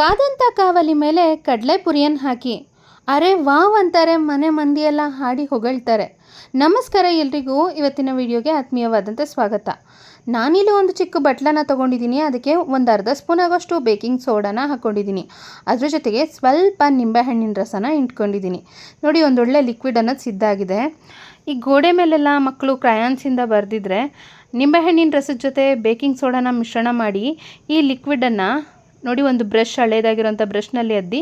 ಕಾದಂಥ ಕಾವಲಿ ಮೇಲೆ ಕಡಲೆ ಪುರಿಯನ್ನು ಹಾಕಿ. ಅರೆ ವಾವ್ ಅಂತಾರೆ, ಮನೆ ಮಂದಿಯೆಲ್ಲ ಹಾಡಿ ಹೊಗಳ್ತಾರೆ. ನಮಸ್ಕಾರ ಎಲ್ರಿಗೂ. ಇವತ್ತಿನ ವಿಡಿಯೋಗೆ ಆತ್ಮೀಯವಾದಂತೆ ಸ್ವಾಗತ. ನಾನಿಲ್ಲಿ ಒಂದು ಚಿಕ್ಕ ಬಟ್ಲನ್ನ ತೊಗೊಂಡಿದ್ದೀನಿ. ಅದಕ್ಕೆ ಒಂದು ಅರ್ಧ ಸ್ಪೂನ್ ಆಗೋಷ್ಟು ಬೇಕಿಂಗ್ ಸೋಡಾನ ಹಾಕ್ಕೊಂಡಿದ್ದೀನಿ ಅದ್ರ ಜೊತೆಗೆ ಸ್ವಲ್ಪ ನಿಂಬೆಹಣ್ಣಿನ ರಸನ ಇಟ್ಕೊಂಡಿದ್ದೀನಿ. ನೋಡಿ, ಒಂದೊಳ್ಳೆ ಲಿಕ್ವಿಡ್ ಅನ್ನೋದು ಸಿದ್ಧ ಆಗಿದೆ. ಈ ಗೋಡೆ ಮೇಲೆಲ್ಲ ಮಕ್ಕಳು ಕ್ರಯಾನ್ಸಿಂದ ಬರೆದಿದ್ರೆ ನಿಂಬೆಹಣ್ಣಿನ ರಸದ ಜೊತೆ ಬೇಕಿಂಗ್ ಸೋಡಾನ ಮಿಶ್ರಣ ಮಾಡಿ ಈ ಲಿಕ್ವಿಡನ್ನು ನೋಡಿ, ಒಂದು ಬ್ರಷ್ ಹಳೇದಾಗಿರೋಂಥ ಬ್ರಷ್ನಲ್ಲಿ ಅದ್ದಿ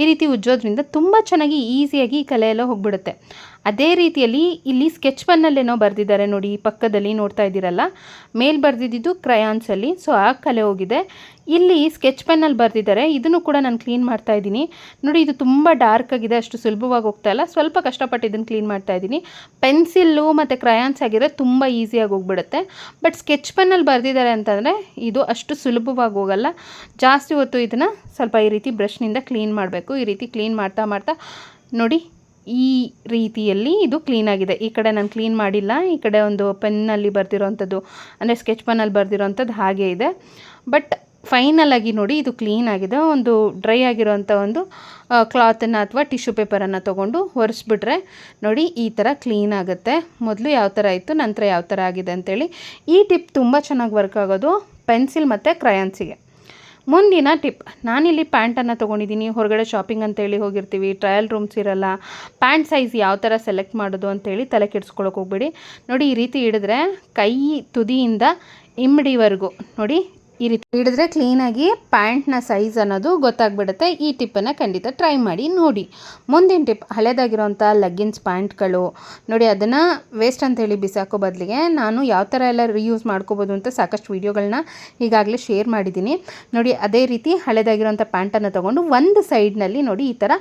ಈ ರೀತಿ ಉಜ್ಜೋದ್ರಿಂದ ತುಂಬ ಚೆನ್ನಾಗಿ ಈಸಿಯಾಗಿ ಈ ಕಲೆ ಎಲ್ಲ ಹೋಗ್ಬಿಡುತ್ತೆ. ಅದೇ ರೀತಿಯಲ್ಲಿ ಇಲ್ಲಿ ಸ್ಕೆಚ್ ಪನ್ನಲ್ಲೇನೋ ಬರೆದಿದ್ದಾರೆ ನೋಡಿ ಪಕ್ಕದಲ್ಲಿ ನೋಡ್ತಾ ಇದ್ದೀರಲ್ಲ? ಮೇಲ್ ಬರೆದಿದ್ದು ಕ್ರಯಾನ್ಸಲ್ಲಿ ಸೊ ಆ ಕಲೆ ಹೋಗಿದೆ. ಇಲ್ಲಿ ಸ್ಕೆಚ್ ಪೆನ್ನಲ್ಲಿ ಬರೆದಿದ್ದಾರೆ. ಇದನ್ನು ಕೂಡ ನಾನು ಕ್ಲೀನ್ ಮಾಡ್ತಾ ಇದ್ದೀನಿ. ನೋಡಿ, ಇದು ತುಂಬ ಡಾರ್ಕ್ ಆಗಿದೆ, ಅಷ್ಟು ಸುಲಭವಾಗಿ ಹೋಗ್ತಾ ಇಲ್ಲ. ಸ್ವಲ್ಪ ಕಷ್ಟಪಟ್ಟು ಇದನ್ನು ಕ್ಲೀನ್ ಮಾಡ್ತಾ ಇದ್ದೀನಿ. ಪೆನ್ಸಿಲ್ಲು ಮತ್ತು ಕ್ರಯಾನ್ಸ್ ಆಗಿದ್ರೆ ತುಂಬ ಈಸಿಯಾಗಿ ಹೋಗ್ಬಿಡುತ್ತೆ. ಬಟ್ ಸ್ಕೆಚ್ ಪೆನ್ನಲ್ಲಿ ಬರೆದಿದ್ದಾರೆ ಅಂತಂದರೆ ಇದು ಅಷ್ಟು ಸುಲಭವಾಗಿ ಹೋಗಲ್ಲ. ಜಾಸ್ತಿ ಹೊತ್ತು ಇದನ್ನು ಸ್ವಲ್ಪ ಈ ರೀತಿ ಬ್ರಷ್ನಿಂದ ಕ್ಲೀನ್ ಮಾಡಬೇಕು. ಈ ರೀತಿ ಕ್ಲೀನ್ ಮಾಡ್ತಾ ಮಾಡ್ತಾ ನೋಡಿ ಈ ರೀತಿಯಲ್ಲಿ ಇದು ಕ್ಲೀನ್ ಆಗಿದೆ. ಈ ಕಡೆ ನಾನು ಕ್ಲೀನ್ ಮಾಡಿಲ್ಲ. ಈ ಕಡೆ ಒಂದು ಪೆನ್ನಲ್ಲಿ ಬರ್ದಿರೋವಂಥದ್ದು ಅಂದರೆ ಸ್ಕೆಚ್ ಪೆನ್ನಲ್ಲಿ ಬರ್ದಿರೋವಂಥದ್ದು ಹಾಗೆ ಇದೆ. ಬಟ್ ಫೈನಲ್ ಆಗಿ ನೋಡಿ ಇದು ಕ್ಲೀನ್ ಆಗಿದೆ. ಒಂದು ಡ್ರೈ ಆಗಿರೋವಂಥ ಒಂದು ಕ್ಲಾತನ್ನು ಅಥವಾ ಟಿಶ್ಯೂ ಪೇಪರನ್ನು ತೊಗೊಂಡು ಒರೆಸ್ಬಿಟ್ರೆ ನೋಡಿ ಈ ಥರ ಕ್ಲೀನ್ ಆಗುತ್ತೆ. ಮೊದಲು ಯಾವ ಥರ ಇತ್ತು, ನಂತರ ಯಾವ ಥರ ಆಗಿದೆ ಅಂತೇಳಿ. ಈ ಟಿಪ್ ತುಂಬ ಚೆನ್ನಾಗಿ ವರ್ಕ್ ಆಗೋದು ಪೆನ್ಸಿಲ್ ಮತ್ತು ಕ್ರಯಾನ್ಸಿಗೆ ಮುಂದಿನ ಟಿಪ್, ನಾನಿಲ್ಲಿ ಪ್ಯಾಂಟನ್ನು ತೊಗೊಂಡಿದ್ದೀನಿ, ಹೊರಗಡೆ ಶಾಪಿಂಗ್ ಅಂತೇಳಿ ಹೋಗಿರ್ತೀವಿ, ಟ್ರಯಲ್ ರೂಮ್ಸ್ ಇರಲ್ಲ, ಪ್ಯಾಂಟ್ ಸೈಜ್ ಯಾವ ಥರ ಸೆಲೆಕ್ಟ್ ಮಾಡೋದು ಅಂತೇಳಿ ತಲೆ ಕೆಡಿಸ್ಕೊಳ್ಳೋಕೆ ಹೋಗ್ಬೇಡಿ. ನೋಡಿ ಈ ರೀತಿ ಹಿಡಿದ್ರೆ ಕೈ ತುದಿಯಿಂದ ಇಮ್ಮಡಿವರೆಗೂ ನೋಡಿ ಈ ರೀತಿ ಹಿಡಿದ್ರೆ ಕ್ಲೀನಾಗಿ ಪ್ಯಾಂಟ್ನ ಸೈಜ್ ಅನ್ನೋದು ಗೊತ್ತಾಗ್ಬಿಡುತ್ತೆ. ಈ ಟಿಪ್ಪನ್ನು ಖಂಡಿತ ಟ್ರೈ ಮಾಡಿ ನೋಡಿ. ಮುಂದಿನ ಟಿಪ್ ಹಳೇದಾಗಿರೋಂಥ ಲಗ್ಗಿನ್ಸ್ ಪ್ಯಾಂಟ್ಗಳು ನೋಡಿ, ಅದನ್ನು ವೇಸ್ಟ್ ಅಂತೇಳಿ ಬಿಸಾಕೋ ಬದಲಿಗೆ ನಾನು ಯಾವ ಥರ ಎಲ್ಲ ರಿಯೂಸ್ ಮಾಡ್ಕೋಬೋದು ಅಂತ ಸಾಕಷ್ಟು ವೀಡಿಯೋಗಳನ್ನ ಈಗಾಗಲೇ ಶೇರ್ ಮಾಡಿದ್ದೀನಿ. ನೋಡಿ, ಅದೇ ರೀತಿ ಹಳೆದಾಗಿರುವಂಥ ಪ್ಯಾಂಟನ್ನು ತೊಗೊಂಡು ಒಂದು ಸೈಡ್ನಲ್ಲಿ ನೋಡಿ ಈ ಥರ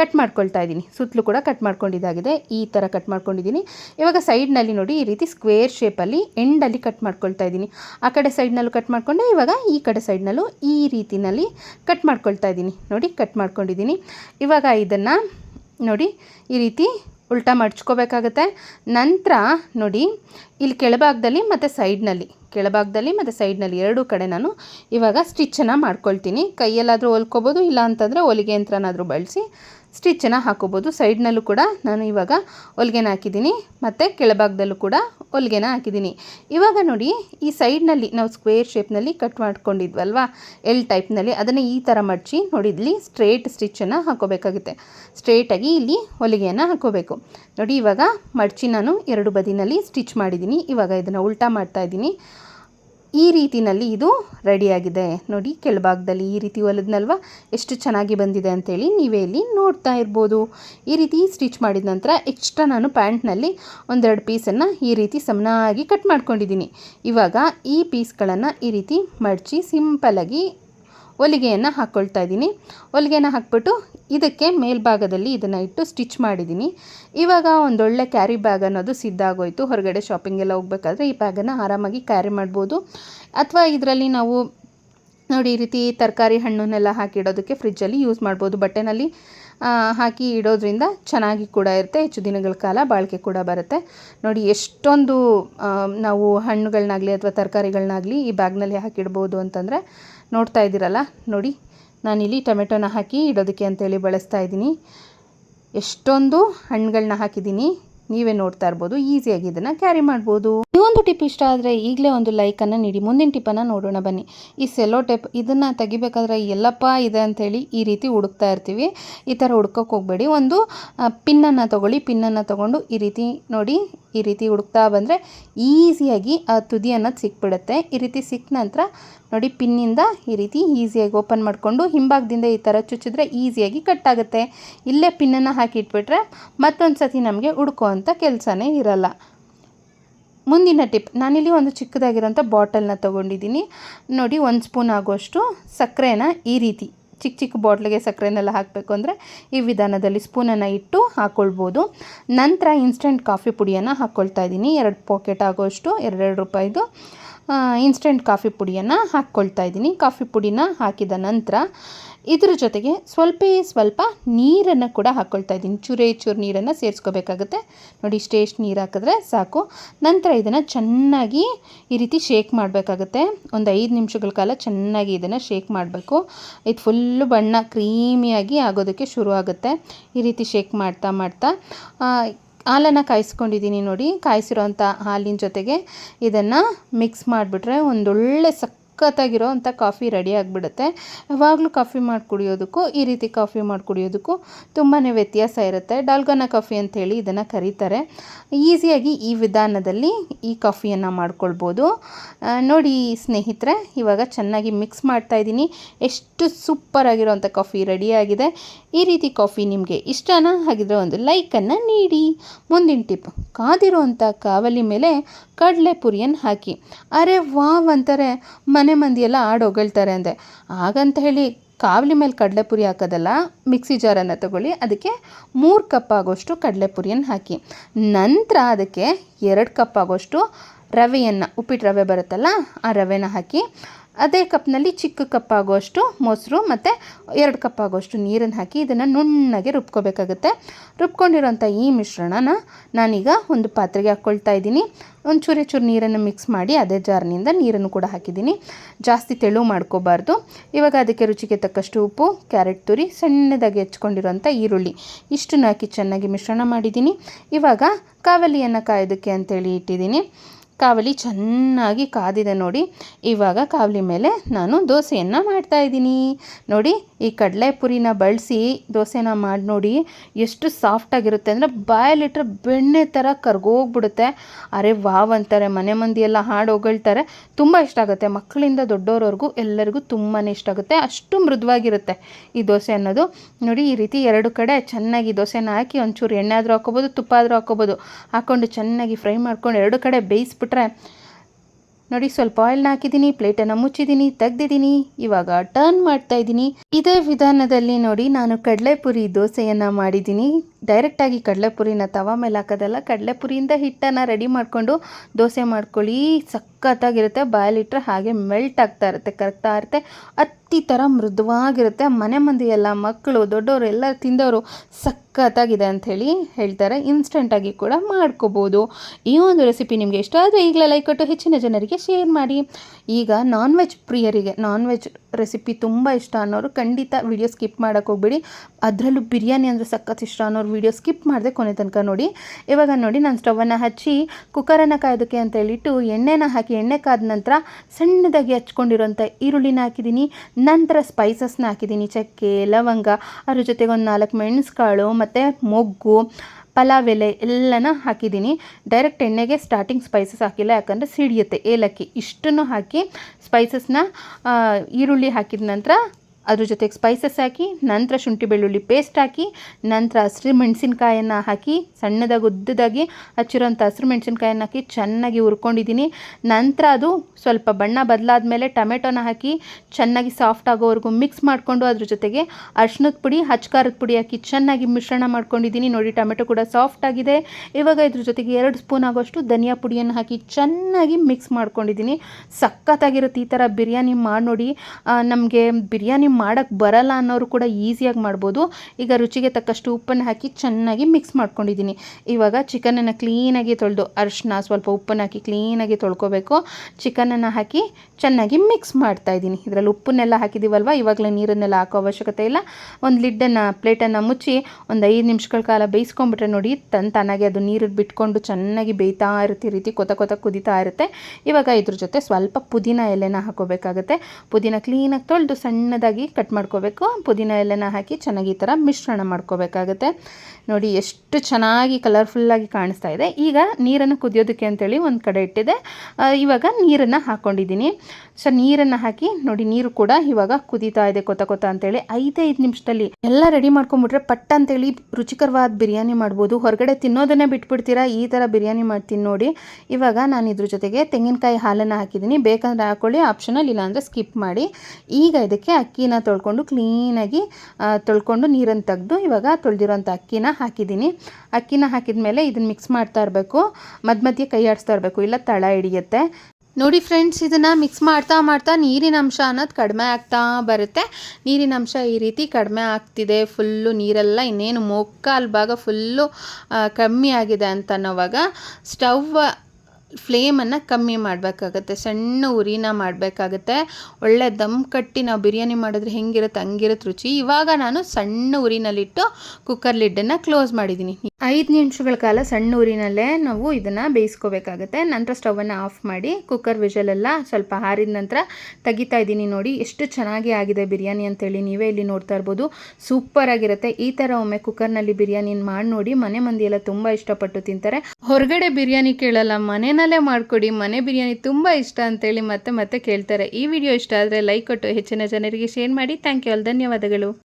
ಕಟ್ ಮಾಡ್ಕೊಳ್ತಾ ಇದ್ದೀನಿ. ಸುತ್ತಲೂ ಕೂಡ ಕಟ್ ಮಾಡ್ಕೊಂಡಿದ್ದಾಗಿದೆ. ಈ ಥರ ಕಟ್ ಮಾಡ್ಕೊಂಡಿದ್ದೀನಿ. ಇವಾಗ ಸೈಡ್ನಲ್ಲಿ ನೋಡಿ ಈ ರೀತಿ ಸ್ಕ್ವೇರ್ ಶೇಪಲ್ಲಿ ಎಂಡಲ್ಲಿ ಕಟ್ ಮಾಡ್ಕೊಳ್ತಾ ಇದ್ದೀನಿ. ಆ ಕಡೆ ಸೈಡ್ನಲ್ಲೂ ಕಟ್ ಮಾಡಿಕೊಂಡೆ, ಇವಾಗ ಈ ಕಡೆ ಸೈಡ್ನಲ್ಲೂ ಈ ರೀತಿಯಲ್ಲಿ ಕಟ್ ಮಾಡ್ಕೊಳ್ತಾ ಇದ್ದೀನಿ. ನೋಡಿ, ಕಟ್ ಮಾಡ್ಕೊಂಡಿದ್ದೀನಿ. ಇವಾಗ ಇದನ್ನು ನೋಡಿ, ಈ ರೀತಿ ಉಲ್ಟಾ ಮಡ್ಚ್ಕೋಬೇಕಾಗತ್ತೆ. ನಂತರ ನೋಡಿ, ಇಲ್ಲಿ ಕೆಳಭಾಗದಲ್ಲಿ ಮತ್ತು ಸೈಡ್ನಲ್ಲಿ, ಕೆಳಭಾಗದಲ್ಲಿ ಮತ್ತು ಸೈಡ್ನಲ್ಲಿ ಎರಡೂ ಕಡೆ ನಾನು ಇವಾಗ ಸ್ಟಿಚ್ಚನ್ನು ಮಾಡ್ಕೊಳ್ತೀನಿ. ಕೈಯಲ್ಲಾದರೂ ಹೊಲ್ಕೋಬೋದು ಇಲ್ಲ ಅಂತಂದರೆ ಹೊಲಿಗೆ ಯಂತ್ರನಾದರೂ ಬಳಸಿ ಸ್ಟಿಚ್ಚನ್ನು ಹಾಕೋಬೋದು. ಸೈಡ್ನಲ್ಲೂ ಕೂಡ ನಾನು ಇವಾಗ ಹೊಲಿಗೆನ ಹಾಕಿದ್ದೀನಿ. ಮತ್ತು ಕೆಳಭಾಗದಲ್ಲೂ ಕೂಡ ಹೊಲಿಗೆನ ಹಾಕಿದ್ದೀನಿ. ಇವಾಗ ನೋಡಿ, ಈ ಸೈಡ್ನಲ್ಲಿ ನಾವು ಸ್ಕ್ವೇರ್ ಶೇಪ್ನಲ್ಲಿ ಕಟ್ ಮಾಡ್ಕೊಂಡಿದ್ವಲ್ವಾ? ಎಲ್ ಟೈಪ್ನಲ್ಲಿ ಅದನ್ನು ಈ ಥರ ಮಡಚಿ ನೋಡಿ, ಇಲ್ಲಿ ಸ್ಟ್ರೇಟ್ ಸ್ಟಿಚ್ಚನ್ನು ಹಾಕೋಬೇಕಾಗುತ್ತೆ. ಸ್ಟ್ರೇಟಾಗಿ ಇಲ್ಲಿ ಹೊಲಿಗೆಯನ್ನು ಹಾಕೋಬೇಕು. ನೋಡಿ, ಇವಾಗ ಮಡಚಿ ನಾನು ಎರಡು ಬದಿನಲ್ಲಿ ಸ್ಟಿಚ್ ಮಾಡಿದ್ದೀನಿ. ಇವಾಗ ಇದನ್ನು ಉಲ್ಟಾ ಮಾಡ್ತಾ ಇದ್ದೀನಿ. ಈ ರೀತಿಯಲ್ಲಿ ಇದು ರೆಡಿಯಾಗಿದೆ. ನೋಡಿ, ಕೆಳಭಾಗದಲ್ಲಿ ಈ ರೀತಿ ಹೊಲದ್ನಲ್ವ? ಎಷ್ಟು ಚೆನ್ನಾಗಿ ಬಂದಿದೆ ಅಂತೇಳಿ ನೀವೇ ಇಲ್ಲಿ ನೋಡ್ತಾ ಇರ್ಬೋದು. ಈ ರೀತಿ ಸ್ಟಿಚ್ ಮಾಡಿದ ನಂತರ ಎಕ್ಸ್ಟ್ರಾ ನಾನು ಪ್ಯಾಂಟ್ನಲ್ಲಿ ಒಂದೆರಡು ಪೀಸನ್ನು ಈ ರೀತಿ ಸಮನಾಗಿ ಕಟ್ ಮಾಡ್ಕೊಂಡಿದ್ದೀನಿ. ಇವಾಗ ಈ ಪೀಸ್ಗಳನ್ನು ಈ ರೀತಿ ಮಡಚಿ ಸಿಂಪಲಾಗಿ ಹೊಲಿಗೆಯನ್ನು ಹಾಕ್ಕೊಳ್ತಾ ಇದ್ದೀನಿ. ಹೊಲಿಗೆನ ಹಾಕ್ಬಿಟ್ಟು ಇದಕ್ಕೆ ಮೇಲ್ಭಾಗದಲ್ಲಿ ಇದನ್ನು ಇಟ್ಟು ಸ್ಟಿಚ್ ಮಾಡಿದ್ದೀನಿ. ಇವಾಗ ಒಂದೊಳ್ಳೆ ಕ್ಯಾರಿ ಬ್ಯಾಗ್ ಅನ್ನೋದು ಸಿದ್ಧ ಆಗೋಯ್ತು. ಹೊರಗಡೆ ಶಾಪಿಂಗೆಲ್ಲ ಹೋಗ್ಬೇಕಾದ್ರೆ ಈ ಬ್ಯಾಗನ್ನು ಆರಾಮಾಗಿ ಕ್ಯಾರಿ ಮಾಡ್ಬೋದು. ಅಥವಾ ಇದರಲ್ಲಿ ನಾವು ನೋಡಿ ಈ ರೀತಿ ತರಕಾರಿ ಹಣ್ಣನ್ನೆಲ್ಲ ಹಾಕಿಡೋದಕ್ಕೆ ಫ್ರಿಜ್ಜಲ್ಲಿ ಯೂಸ್ ಮಾಡ್ಬೋದು. ಬಟ್ಟೆನಲ್ಲಿ ಹಾಕಿ ಇಡೋದ್ರಿಂದ ಚೆನ್ನಾಗಿ ಕೂಡ ಇರುತ್ತೆ. ಹೆಚ್ಚು ದಿನಗಳ ಕಾಲ ಬಾಳಿಕೆ ಕೂಡ ಬರುತ್ತೆ. ನೋಡಿ ಎಷ್ಟೊಂದು ನಾವು ಹಣ್ಣುಗಳನ್ನಾಗಲಿ ಅಥವಾ ತರಕಾರಿಗಳನ್ನಾಗಲಿ ಈ ಬ್ಯಾಗ್ನಲ್ಲಿ ಹಾಕಿಡ್ಬೋದು ಅಂತಂದರೆ ನೋಡ್ತಾ ಇದ್ದೀರಲ್ಲ? ನೋಡಿ ನಾನಿಲ್ಲಿ ಟೊಮೆಟೊನ ಹಾಕಿ ಇಡೋದಕ್ಕೆ ಅಂತೇಳಿ ಬಳಸ್ತಾ ಇದ್ದೀನಿ. ಎಷ್ಟೊಂದು ಹಣ್ಣುಗಳನ್ನ ಹಾಕಿದ್ದೀನಿ. ನೀವೇ ನೋಡ್ತಾ ಇರ್ಬೋದು. ಈಸಿಯಾಗಿ ಇದನ್ನು ಕ್ಯಾರಿ ಮಾಡ್ಬೋದು. ಈ ಒಂದು ಟಿಪ್ ಇಷ್ಟ ಆದರೆ ಈಗಲೇ ಒಂದು ಲೈಕನ್ನು ನೀಡಿ. ಮುಂದಿನ ಟಿಪ್ಪನ್ನು ನೋಡೋಣ ಬನ್ನಿ. ಈ ಸೆಲೋ ಟೆಪ್ ಇದನ್ನು ತೆಗಿಬೇಕಾದ್ರೆ ಎಲ್ಲಪ್ಪ ಇದೆ ಅಂಥೇಳಿ ಈ ರೀತಿ ಹುಡುಕ್ತಾ ಇರ್ತೀವಿ. ಈ ಥರ ಹುಡ್ಕೋಕೆ ಹೋಗಬೇಡಿ. ಒಂದು ಪಿನ್ನನ್ನು ತೊಗೊಳ್ಳಿ. ಪಿನ್ನನ್ನು ತೊಗೊಂಡು ಈ ರೀತಿ ನೋಡಿ ಈ ರೀತಿ ಹುಡುಕ್ತಾ ಬಂದರೆ ಈಸಿಯಾಗಿ ಆ ತುದಿ ಅನ್ನೋದು ಸಿಕ್ಬಿಡುತ್ತೆ. ಈ ರೀತಿ ಸಿಕ್ಕ ನಂತರ ನೋಡಿ, ಪಿನ್ನಿಂದ ಈ ರೀತಿ ಈಸಿಯಾಗಿ ಓಪನ್ ಮಾಡಿಕೊಂಡು ಹಿಂಭಾಗದಿಂದ ಈ ಥರ ಚುಚ್ಚಿದ್ರೆ ಈಸಿಯಾಗಿ ಕಟ್ ಆಗುತ್ತೆ. ಇಲ್ಲೇ ಪಿನ್ನನ್ನು ಹಾಕಿಟ್ಬಿಟ್ರೆ ಮತ್ತೊಂದು ಸತಿ ನಮಗೆ ಹುಡ್ಕೋವಂಥ ಕೆಲಸನೇ ಇರಲ್ಲ. ಮುಂದಿನ ಟಿಪ್, ನಾನಿಲ್ಲಿ ಒಂದು ಚಿಕ್ಕದಾಗಿರೋಂಥ ಬಾಟಲ್ನ ತೊಗೊಂಡಿದ್ದೀನಿ. ನೋಡಿ, ಒಂದು ಸ್ಪೂನ್ ಆಗೋಷ್ಟು ಸಕ್ಕರೆನ ಈ ರೀತಿ ಚಿಕ್ಕ ಚಿಕ್ಕ ಬಾಟ್ಲಿಗೆ ಸಕ್ಕರೆನೆಲ್ಲ ಹಾಕಬೇಕು ಅಂದರೆ ಈ ವಿಧಾನದಲ್ಲಿ ಸ್ಪೂನನ್ನು ಇಟ್ಟು ಹಾಕ್ಕೊಳ್ಬೋದು ನಂತರ ಇನ್ಸ್ಟೆಂಟ್ ಕಾಫಿ ಪುಡಿಯನ್ನು ಹಾಕ್ಕೊಳ್ತಾ ಇದ್ದೀನಿ. ಎರಡು ಪಾಕೆಟ್ ಆಗೋಷ್ಟು, ಎರಡೆರಡು ರೂಪಾಯಿದು. ಇನ್ಸ್ಟೆಂಟ್ ಕಾಫಿ ಪುಡಿಯನ್ನು ಹಾಕ್ಕೊಳ್ತಾ ಇದ್ದೀನಿ. ಕಾಫಿ ಪುಡಿನ ಹಾಕಿದ ನಂತರ ಇದ್ರ ಜೊತೆಗೆ ಸ್ವಲ್ಪ ಸ್ವಲ್ಪ ನೀರನ್ನು ಕೂಡ ಹಾಕ್ಕೊಳ್ತಾ ಇದ್ದೀನಿ. ಚೂರೇ ಚೂರು ನೀರನ್ನು ಸೇರಿಸ್ಕೋಬೇಕಾಗುತ್ತೆ. ನೋಡಿ ಇಷ್ಟೇ ಇಷ್ಟು ನೀರು ಹಾಕಿದ್ರೆ ಸಾಕು. ನಂತರ ಇದನ್ನು ಚೆನ್ನಾಗಿ ಈ ರೀತಿ ಶೇಕ್ ಮಾಡಬೇಕಾಗುತ್ತೆ. ಒಂದು ಐದು ನಿಮಿಷಗಳ ಕಾಲ ಚೆನ್ನಾಗಿ ಇದನ್ನು ಶೇಕ್ ಮಾಡಬೇಕು. ಇದು ಫುಲ್ಲು ಬಣ್ಣ ಕ್ರೀಮಿಯಾಗಿ ಆಗೋದಕ್ಕೆ ಶುರು ಆಗುತ್ತೆ. ಈ ರೀತಿ ಶೇಕ್ ಮಾಡ್ತಾ ಮಾಡ್ತಾ ಹಾಲನ್ನು ಕಾಯಿಸ್ಕೊಂಡಿದ್ದೀನಿ ನೋಡಿ ಕಾಯಿಸಿರೋಂಥ ಹಾಲಿನ ಜೊತೆಗೆ ಇದನ್ನು ಮಿಕ್ಸ್ ಮಾಡಿಬಿಟ್ರೆ ಒಂದೊಳ್ಳೆ ಸಕ್ ಸಖತ್ತಾಗಿರೋ ಅಂಥ ಕಾಫಿ ರೆಡಿ ಆಗಿಬಿಡುತ್ತೆ. ಯಾವಾಗಲೂ ಕಾಫಿ ಮಾಡಿ ಕುಡಿಯೋದಕ್ಕೂ, ಈ ರೀತಿ ಕಾಫಿ ಮಾಡಿ ಕುಡಿಯೋದಕ್ಕೂ ತುಂಬಾ ವ್ಯತ್ಯಾಸ ಇರುತ್ತೆ. ಡಾಲ್ಗನ ಕಾಫಿ ಅಂಥೇಳಿ ಇದನ್ನು ಕರೀತಾರೆ. ಈಸಿಯಾಗಿ ಈ ವಿಧಾನದಲ್ಲಿ ಈ ಕಾಫಿಯನ್ನು ಮಾಡ್ಕೊಳ್ಬೋದು. ನೋಡಿ ಸ್ನೇಹಿತರೆ, ಇವಾಗ ಚೆನ್ನಾಗಿ ಮಿಕ್ಸ್ ಮಾಡ್ತಾಯಿದ್ದೀನಿ ಎಷ್ಟು ಸೂಪರ್ ಸೂಪರಾಗಿರೋಂಥ ಕಾಫಿ ರೆಡಿಯಾಗಿದೆ ಈ ರೀತಿ ಕಾಫಿ ನಿಮಗೆ ಇಷ್ಟನ? ಹಾಗಿದ್ರೆ ಒಂದು ಲೈಕನ್ನು ನೀಡಿ. ಮುಂದಿನ ಟಿಪ್ ಕಾದಿರುವಂಥ ಕಾವಲಿ ಮೇಲೆ ಕಡಲೆ ಪುರಿಯನ್ನು ಹಾಕಿ. ಅರೆ ವಾವ್ ಅಂತಾರೆ. ಮನೆ ಮಂದಿಯೆಲ್ಲ ಆಡು ಹೊಗಳ್ತಾರೆ ಅಂದೆ. ಹಾಗಂತ ಹೇಳಿ ಕಾವಲಿ ಮೇಲೆ ಕಡಲೆಪುರಿ ಹಾಕೋದಲ್ಲ, ಮಿಕ್ಸಿ ಜಾರನ್ನು ತಗೊಳ್ಳಿ, ಅದಕ್ಕೆ ಮೂರು ಕಪ್ ಆಗೋಷ್ಟು ಕಡಲೆಪುರಿಯನ್ನು ಹಾಕಿ. ನಂತರ ಅದಕ್ಕೆ ಎರಡು ಕಪ್ ಆಗೋಷ್ಟು ರವೆಯನ್ನು ಉಪ್ಪಿಟ್ಟು ರವೆ ಬರುತ್ತಲ್ಲ, ಆ ರವೆನ ಹಾಕಿ ಅದೇ ಕಪ್ನಲ್ಲಿ ಚಿಕ್ಕ ಕಪ್ ಆಗುವಷ್ಟು ಮೊಸರು ಮತ್ತು ಎರಡು ಕಪ್ ಆಗುವಷ್ಟು ನೀರನ್ನು ಹಾಕಿ ಇದನ್ನು ನುಣ್ಣಗೆ ರುಬ್ಕೋಬೇಕಾಗುತ್ತೆ. ರುಬ್ಕೊಂಡಿರೋಂಥ ಈ ಮಿಶ್ರಣನ ನಾನೀಗ ಒಂದು ಪಾತ್ರೆಗೆ ಹಾಕ್ಕೊಳ್ತಾ ಇದ್ದೀನಿ. ಒಂದು ಚೂರೆ ಚೂರು ನೀರನ್ನು ಮಿಕ್ಸ್ ಮಾಡಿ ಅದೇ ಜಾರ್ನಿಂದ ನೀರನ್ನು ಕೂಡ ಹಾಕಿದ್ದೀನಿ. ಜಾಸ್ತಿ ತೆಳು ಮಾಡ್ಕೋಬಾರ್ದು. ಇವಾಗ ಅದಕ್ಕೆ ರುಚಿಗೆ ತಕ್ಕಷ್ಟು ಉಪ್ಪು, ಕ್ಯಾರೆಟ್ ತುರಿ, ಸಣ್ಣದಾಗಿ ಹೆಚ್ಕೊಂಡಿರೋಂಥ ಈರುಳ್ಳಿ. ಇಷ್ಟನ್ನು ಹಾಕಿ ಚೆನ್ನಾಗಿ ಮಿಶ್ರಣ ಮಾಡಿದ್ದೀನಿ. ಇವಾಗ ಕಾವಲಿಯನ್ನು ಕಾಯೋದಕ್ಕೆ ಅಂತೇಳಿ ಇಟ್ಟಿದ್ದೀನಿ. ಕಾವಲಿ ಚೆನ್ನಾಗಿ ಕಾದಿದೆ ನೋಡಿ. ಇವಾಗ ಕಾವಲಿ ಮೇಲೆ ನಾನು ದೋಸೆಯನ್ನು ಮಾಡ್ತಾಯಿದ್ದೀನಿ ನೋಡಿ, ಈ ಕಡಲೆ ಪುರಿನ ಬಳಸಿ ದೋಸೆನ ಮಾಡಿ ನೋಡಿ ಎಷ್ಟು ಸಾಫ್ಟಾಗಿರುತ್ತೆ ಅಂದರೆ ಬಾಯಲ್ಲಿಟ್ಟರೆ ಬೆಣ್ಣೆ ಥರ ಕರ್ಗೋಗ್ಬಿಡುತ್ತೆ. ಅರೆ ವಾವ್ ಅಂತಾರೆ, ಮನೆ ಮಂದಿಯೆಲ್ಲ ಹಾಡು ಹೊಗಳ್ತಾರೆ. ತುಂಬ ಇಷ್ಟ ಆಗುತ್ತೆ. ಮಕ್ಕಳಿಂದ ದೊಡ್ಡೋರವ್ರಿಗೂ ಎಲ್ಲರಿಗೂ ತುಂಬಾ ಇಷ್ಟ ಆಗುತ್ತೆ. ಅಷ್ಟು ಮೃದುವಾಗಿರುತ್ತೆ ಈ ದೋಸೆ ಅನ್ನೋದು. ನೋಡಿ, ಈ ರೀತಿ ಎರಡು ಕಡೆ ಚೆನ್ನಾಗಿ ದೋಸೆನ ಹಾಕಿ ಒಂಚೂರು ಎಣ್ಣೆ ಆದರೂ ಹಾಕೋಬೋದು ತುಪ್ಪ ಆದರೂ ಹಾಕೋಬೋದು ಹಾಕ್ಕೊಂಡು ಚೆನ್ನಾಗಿ ಫ್ರೈ ಮಾಡ್ಕೊಂಡು ಎರಡು ಕಡೆ ನೋಡಿ, ಸ್ವಲ್ಪ ಆಯಿಲ್ನ ಹಾಕಿದ್ದೀನಿ ಪ್ಲೇಟನ್ನು ಮುಚ್ಚಿದ್ದೀನಿ, ತೆಗ್ದಿದ್ದೀನಿ, ಇವಾಗ ಟರ್ನ್ ಮಾಡ್ತಾ ಇದ್ದೀನಿ. ಇದೇ ವಿಧಾನದಲ್ಲಿ ನೋಡಿ, ನಾನು ಕಡಲೆಪುರಿ ದೋಸೆಯನ್ನು ಮಾಡಿದ್ದೀನಿ. ಡೈರೆಕ್ಟಾಗಿ ಕಡಲೆಪುರಿನ ತವ ಮೇಲೆ ಹಾಕೋದಲ್ಲ ಕಡಲೆಪುರಿಯಿಂದ ಹಿಟ್ಟನ್ನು ರೆಡಿ ಮಾಡಿಕೊಂಡು ದೋಸೆ ಮಾಡ್ಕೊಳ್ಳಿ. ಸಖತ್ತಾಗಿರುತ್ತೆ. ಬಾಯಲ್ಲಿಟ್ಟರೆ ಹಾಗೆ ಮೆಲ್ಟ್ ಆಗ್ತಾ ಇರುತ್ತೆ. ಕರಗ್ತಾ ಇರುತ್ತೆ. ಅತಿ ಥರ ಮೃದುವಾಗಿರುತ್ತೆ. ಮನೆ ಮಂದಿ ಎಲ್ಲ ಮಕ್ಕಳು ದೊಡ್ಡವರು ಎಲ್ಲ ತಿಂದವರು ಸಖತ್ತಾಗಿದೆ ಅಂಥೇಳಿ ಹೇಳ್ತಾರೆ. ಇನ್ಸ್ಟೆಂಟಾಗಿ ಕೂಡ ಮಾಡ್ಕೋಬೋದು. ಈ ಒಂದು ರೆಸಿಪಿ ನಿಮಗೆ ಇಷ್ಟ ಆದರೆ ಈಗಲೇ ಲೈಕ್ ಕೊಟ್ಟು ಹೆಚ್ಚಿನ ಜನರಿಗೆ ಶೇರ್ ಮಾಡಿ. ಈಗ ನಾನ್ ವೆಜ್ ಪ್ರಿಯರಿಗೆ ನಾನ್ ವೆಜ್ ರೆಸಿಪಿ ತುಂಬ ಇಷ್ಟ ಅನ್ನೋರು ಖಂಡಿತ ವಿಡಿಯೋ ಸ್ಕಿಪ್ ಮಾಡೋಕ್ಕೆ ಹೋಗ್ಬೇಡಿ. ಅದರಲ್ಲೂ ಬಿರಿಯಾನಿ ಅಂದರೆ ಸಖತ್ ಇಷ್ಟ ಅನ್ನೋರು ವಿಡಿಯೋ ಸ್ಕಿಪ್ ಮಾಡಿದೆ ಕೊನೆ ತನಕ ನೋಡಿ. ಇವಾಗ ನೋಡಿ ನಾನು ಸ್ಟವನ್ನು ಹಚ್ಚಿ ಕುಕ್ಕರನ್ನು ಕಾಯೋದಕ್ಕೆ ಅಂತ ಹೇಳಿಟ್ಟು ಎಣ್ಣೆನ ಹಾಕಿ, ಎಣ್ಣೆ ಕಾದ ನಂತರ ಸಣ್ಣದಾಗಿ ಹಚ್ಕೊಂಡಿರೋಂಥ ಈರುಳ್ಳಿನ ಹಾಕಿದ್ದೀನಿ. ನಂತರ ಸ್ಪೈಸಸ್ನ ಹಾಕಿದ್ದೀನಿ, ಚಕ್ಕೆ, ಲವಂಗ, ಅದ್ರ ಜೊತೆಗೆ ಒಂದು ನಾಲ್ಕು ಮೆಣಸುಕಾಳು ಮತ್ತು ಮೊಗ್ಗು, ಪಲಾವ್ ಎಲೆ ಎಲ್ಲನ ಹಾಕಿದ್ದೀನಿ. ಡೈರೆಕ್ಟ್ ಎಣ್ಣೆಗೆ ಸ್ಟಾರ್ಟಿಂಗ್ ಸ್ಪೈಸಸ್ ಹಾಕಿಲ್ಲ, ಯಾಕಂದರೆ ಸಿಡಿಯುತ್ತೆ ಏಲಕ್ಕಿ. ಇಷ್ಟನ್ನು ಹಾಕಿ ಸ್ಪೈಸಸ್ನ ಈರುಳ್ಳಿ ಹಾಕಿದ ನಂತರ ಅದ್ರ ಜೊತೆಗೆ ಸ್ಪೈಸಸ್ ಹಾಕಿ, ನಂತರ ಶುಂಠಿ ಬೆಳ್ಳುಳ್ಳಿ ಪೇಸ್ಟ್ ಹಾಕಿ, ನಂತರ ಹಸಿರು ಮೆಣಸಿನ್ಕಾಯನ್ನು ಹಾಕಿ ಸಣ್ಣದಾಗಿ ಉದ್ದದಾಗಿ ಹಚ್ಚಿರೋಂಥ ಹಸಿರು ಮೆಣಸಿನ್ಕಾಯನ್ನು ಹಾಕಿ ಚೆನ್ನಾಗಿ ಹುರ್ಕೊಂಡಿದ್ದೀನಿ. ನಂತರ ಅದು ಸ್ವಲ್ಪ ಬಣ್ಣ ಬದಲಾದ ಮೇಲೆ ಟೊಮೆಟೊನ ಹಾಕಿ ಚೆನ್ನಾಗಿ ಸಾಫ್ಟ್ ಆಗೋವರೆಗೂ ಮಿಕ್ಸ್ ಮಾಡಿಕೊಂಡು ಅದ್ರ ಜೊತೆಗೆ ಅರ್ಶಿನದ ಪುಡಿ, ಹಚ್ಕಾರದ ಪುಡಿ ಹಾಕಿ ಚೆನ್ನಾಗಿ ಮಿಶ್ರಣ ಮಾಡ್ಕೊಂಡಿದ್ದೀನಿ. ನೋಡಿ, ಟೊಮೆಟೊ ಕೂಡ ಸಾಫ್ಟ್ ಆಗಿದೆ. ಇವಾಗ ಇದ್ರ ಜೊತೆಗೆ ಎರಡು ಸ್ಪೂನ್ ಆಗೋಷ್ಟು ಧನಿಯಾ ಪುಡಿಯನ್ನು ಹಾಕಿ ಚೆನ್ನಾಗಿ ಮಿಕ್ಸ್ ಮಾಡ್ಕೊಂಡಿದ್ದೀನಿ. ಸಖತ್ತಾಗಿರುತ್ತೆ ಈ ಥರ ಬಿರಿಯಾನಿ ಮಾಡಿ ನೋಡಿ. ನಮಗೆ ಬಿರಿಯಾನಿ ಮಾಡೋಕ್ಕೆ ಬರಲ್ಲ ಅನ್ನೋರು ಕೂಡ ಈಸಿಯಾಗಿ ಮಾಡ್ಬೋದು. ಈಗ ರುಚಿಗೆ ತಕ್ಕಷ್ಟು ಉಪ್ಪನ್ನು ಹಾಕಿ ಚೆನ್ನಾಗಿ ಮಿಕ್ಸ್ ಮಾಡ್ಕೊಂಡಿದ್ದೀನಿ ಇವಾಗ ಚಿಕನನ್ನು ಕ್ಲೀನಾಗಿ ತೊಳೆದು, ಅರಿಶಿನ ಸ್ವಲ್ಪ ಉಪ್ಪನ್ನು ಹಾಕಿ ಕ್ಲೀನಾಗಿ ತೊಳ್ಕೊಬೇಕು. ಚಿಕನನ್ನು ಹಾಕಿ ಚೆನ್ನಾಗಿ ಮಿಕ್ಸ್ ಮಾಡ್ತಾ ಇದ್ದೀನಿ ಇದರಲ್ಲಿ ಉಪ್ಪನ್ನೆಲ್ಲ ಹಾಕಿದ್ದೀವಲ್ವ ಇವಾಗಲೇ ನೀರನ್ನೆಲ್ಲ ಹಾಕೋ ಅವಶ್ಯಕತೆ ಇಲ್ಲ. ಒಂದು ಲಿಡ್ಡನ್ನು, ಪ್ಲೇಟನ್ನು ಮುಚ್ಚಿ ಒಂದು ಐದು ನಿಮಿಷಗಳ ಕಾಲ ಬೇಯಿಸ್ಕೊಂಬಿಟ್ರೆ ನೋಡಿ ತನ್ ತಾನಾಗಿ ಅದು ನೀರು ಬಿಟ್ಕೊಂಡು ಚೆನ್ನಾಗಿ ಬೇಯ್ತಾ ಇರುತ್ತೆ. ಈ ರೀತಿ ಕೊತ ಕೊತ ಕುದಿತಾ ಇರುತ್ತೆ. ಇವಾಗ ಇದ್ರ ಜೊತೆ ಸ್ವಲ್ಪ ಪುದೀನ ಎಲೆನ ಹಾಕೋಬೇಕಾಗುತ್ತೆ. ಪುದೀನ ಕ್ಲೀನಾಗಿ ತೊಳೆದು ಸಣ್ಣದಾಗಿ ಕಟ್ ಮಾಡ್ಕೋಬೇಕು. ಪುದೀನ ಎಲೆನ ಹಾಕಿ ಚೆನ್ನಾಗಿ ಈ ಥರ ಮಿಶ್ರಣ ಮಾಡ್ಕೋಬೇಕಾಗುತ್ತೆ. ನೋಡಿ ಎಷ್ಟು ಚೆನ್ನಾಗಿ ಕಲರ್ಫುಲ್ಲಾಗಿ ಕಾಣಿಸ್ತಾ ಇದೆ. ಈಗ ನೀರನ್ನು ಕುದಿಯೋದಕ್ಕೆ ಅಂತೇಳಿ ಒಂದು ಕಡೆ ಇಟ್ಟಿದೆ. ಇವಾಗ ನೀರನ್ನು ಹಾಕ್ಕೊಂಡಿದ್ದೀನಿ ಸೊ ನೀರನ್ನು ಹಾಕಿ ನೋಡಿ, ನೀರು ಕೂಡ ಇವಾಗ ಕುದೀತಾ ಇದೆ ಕೊತ ಕೊತ ಅಂತೇಳಿ. ಐದೈದು ನಿಮಿಷದಲ್ಲಿ ಎಲ್ಲ ರೆಡಿ ಮಾಡ್ಕೊಂಡ್ಬಿಟ್ರೆ ಪಟ್ಟ ಅಂತೇಳಿ ರುಚಿಕರವಾದ ಬಿರಿಯಾನಿ ಮಾಡ್ಬೋದು. ಹೊರಗಡೆ ತಿನ್ನೋದನ್ನೇ ಬಿಟ್ಬಿಡ್ತೀರಾ? ಈ ಥರ ಬಿರಿಯಾನಿ ಮಾಡ್ತೀನಿ ನೋಡಿ. ಇವಾಗ ನಾನು ಇದ್ರ ಜೊತೆಗೆ ತೆಂಗಿನಕಾಯಿ ಹಾಲನ್ನು ಹಾಕಿದ್ದೀನಿ. ಬೇಕಂದ್ರೆ ಹಾಕೊಳ್ಳಿ ಆಪ್ಷನಲ್ ಇಲ್ಲಾಂದರೆ ಸ್ಕಿಪ್ ಮಾಡಿ. ಈಗ ಇದಕ್ಕೆ ಅಕ್ಕಿನ ತೊಳ್ಕೊಂಡು ಕ್ಲೀನಾಗಿ ತೊಳ್ಕೊಂಡು ನೀರನ್ನು ತೆಗೆದು ಇವಾಗ ತೊಳೆದಿರೋಂಥ ಅಕ್ಕಿನ ಹಾಕಿದ್ದೀನಿ. ಅಕ್ಕಿನ ಹಾಕಿದ ಮೇಲೆ ಇದನ್ನು ಮಿಕ್ಸ್ ಮಾಡ್ತಾ ಇರಬೇಕು. ಮಧ್ಯ ಮಧ್ಯೆ ಕೈ ಆಡಿಸ್ತಾ ಇರಬೇಕು. ಇಲ್ಲ ತಳ ಹಿಡಿಯುತ್ತೆ. ನೋಡಿ ಫ್ರೆಂಡ್ಸ್, ಇದನ್ನು ಮಿಕ್ಸ್ ಮಾಡ್ತಾ ಮಾಡ್ತಾ ನೀರಿನ ಅಂಶ ಅನ್ನೋದು ಕಡಿಮೆ ಆಗ್ತಾ ಬರುತ್ತೆ. ನೀರಿನ ಅಂಶ ಈ ರೀತಿ ಕಡಿಮೆ ಆಗ್ತಿದೆ. ಫುಲ್ಲು ನೀರೆಲ್ಲ ಇನ್ನೇನು ಮೊಕ್ಕಾಲು ಭಾಗ ಫುಲ್ಲು ಕಮ್ಮಿ ಆಗಿದೆ ಅಂತ ಅನ್ನೋವಾಗ ಸ್ಟವ್ ಫ್ಲೇಮನ್ನು ಕಮ್ಮಿ ಮಾಡಬೇಕಾಗತ್ತೆ, ಸಣ್ಣ ಉರಿನ ಮಾಡಬೇಕಾಗತ್ತೆ. ಒಳ್ಳೆ ದಮ್ ಕಟ್ಟಿ ನಾವು ಬಿರಿಯಾನಿ ಮಾಡಿದ್ರೆ ಹೆಂಗಿರುತ್ತೆ, ಹಂಗಿರುತ್ತೆ ರುಚಿ. ಇವಾಗ ನಾನು ಸಣ್ಣ ಉರಿನಲ್ಲಿಟ್ಟು ಕುಕ್ಕರ್ ಲಿಡ್ಡನ್ನು ಕ್ಲೋಸ್ ಮಾಡಿದ್ದೀನಿ. ಐದು ನಿಮಿಷಗಳ ಕಾಲ ಸಣ್ಣ ಊರಿನಲ್ಲೇ ನಾವು ಇದನ್ನು ಬೇಯಿಸ್ಕೋಬೇಕಾಗತ್ತೆ. ನಂತರ ಸ್ಟವನ್ನು ಆಫ್ ಮಾಡಿ ಕುಕ್ಕರ್ ವಿಷಲೆಲ್ಲ ಸ್ವಲ್ಪ ಹಾರಿದ ನಂತರ ತೆಗಿತಾ ಇದ್ದೀನಿ ನೋಡಿ, ಎಷ್ಟು ಚೆನ್ನಾಗಿ ಆಗಿದೆ ಬಿರಿಯಾನಿ ಅಂತೇಳಿ ನೀವೇ ಇಲ್ಲಿ ನೋಡ್ತಾ ಇರ್ಬೋದು. ಸೂಪರ್ ಆಗಿರುತ್ತೆ. ಈ ಥರ ಒಮ್ಮೆ ಕುಕ್ಕರ್ನಲ್ಲಿ ಬಿರಿಯಾನಿ ಮಾಡಿ ನೋಡಿ, ಮನೆ ಮಂದಿ ಎಲ್ಲ ತುಂಬ ಇಷ್ಟಪಟ್ಟು ತಿಂತಾರೆ. ಹೊರಗಡೆ ಬಿರಿಯಾನಿ ಕೇಳಲ್ಲ ಮನೆಯಲ್ಲೇ ಮಾಡಿಕೊಡಿ, ಮನೆ ಬಿರಿಯಾನಿ ತುಂಬ ಇಷ್ಟ ಅಂತೇಳಿ ಮತ್ತೆ ಮತ್ತೆ ಕೇಳ್ತಾರೆ. ಈ ವಿಡಿಯೋ ಇಷ್ಟ ಆದರೆ ಲೈಕ್ ಕೊಟ್ಟು ಹೆಚ್ಚಿನ ಜನರಿಗೆ ಶೇರ್ ಮಾಡಿ. ಥ್ಯಾಂಕ್ ಯು ಆಲ್, ಧನ್ಯವಾದಗಳು.